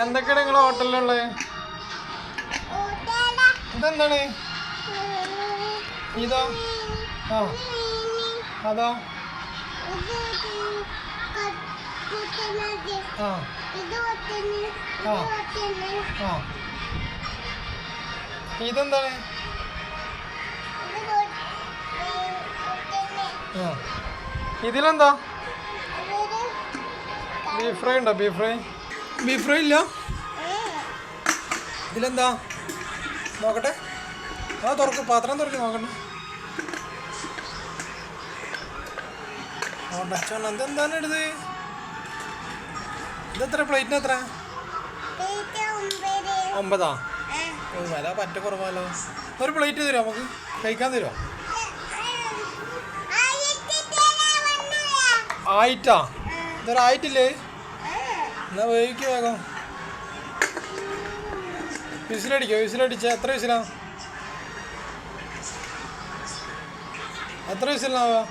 എന്തൊക്കെയാണ് നിങ്ങളെ ഹോട്ടലിലുള്ളത് ഇതെന്താണ്? ഇതോ. ആ. അതോ. ആ. ആ. ഇതെന്താണ്? ഇതിലെന്താ? ബീഫ് ഫ്രൈ ഉണ്ടോ? Beef fry? ബീഫ് ഫ്രൈ ഇല്ല? ഇതിലെന്താ? നോക്കട്ടെ. ആ തുറക്ക്. പാത്രം തുറക്ക് നോക്കട്ടെ. എന്താണ് എടുത്ത് ഇതെത്ര പ്ലേറ്റിന് എത്ര? ഒമ്പതാ. വില പറ്റ കുറവാലോ. ഒരു പ്ലേറ്റ് തരുമോ നമുക്ക്? കഴിക്കാൻ തരുമോ ആയിട്ടാ? ഇതൊരു ആയിട്ടില്ലേ എന്നാ വേവിക്ക് വേഗം. വിസിലടിക്കോ? വിസിലടിച്ച എത്ര വിസിലാ? എത്ര വിസിലാവാ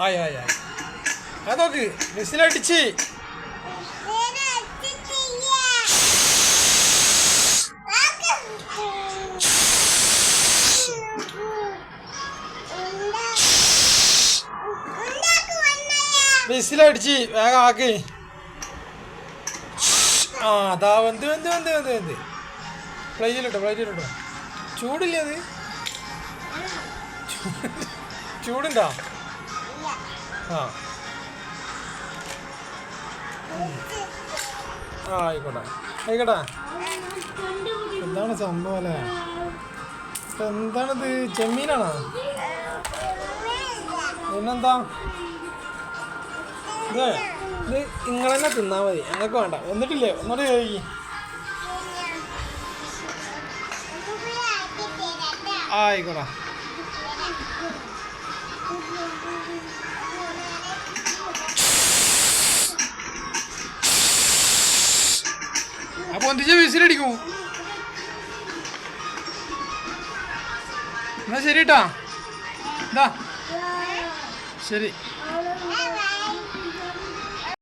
ആയി ആയി ആയി. അതൊക്കെ വിസിലടിച്ച്. വിസിലടിച്ച് വേഗം ആക്കി. ആ അതാ വെന്ത് വെന്ത് വെന്ത് വെന്ത് വെന്ത്. പ്ലേറ്റിലിട്ടോ പ്ലേറ്റിലിട്ടോ ചൂടില്ലേ അത്? ചൂടുണ്ടോ? ആ. ആ ആയിക്കോട്ടെ. ആയിക്കോട്ടെ. എന്താണ് സംഭവം അല്ലേ എന്താണിത്? ചെമ്മീനാണോ? പിന്നെന്താ? ഇത് നിങ്ങൾ തന്നെ തിന്നാൽ മതി. ഞങ്ങൾക്ക് വേണ്ട. എന്നിട്ടില്ലേ ഒന്നോട് ആ ആയിക്കോട്ടെ അപ്പൊ ഒന്നിച്ച് വിസിലടിക്കും എന്നാ ശരി കേട്ടാ ശരി.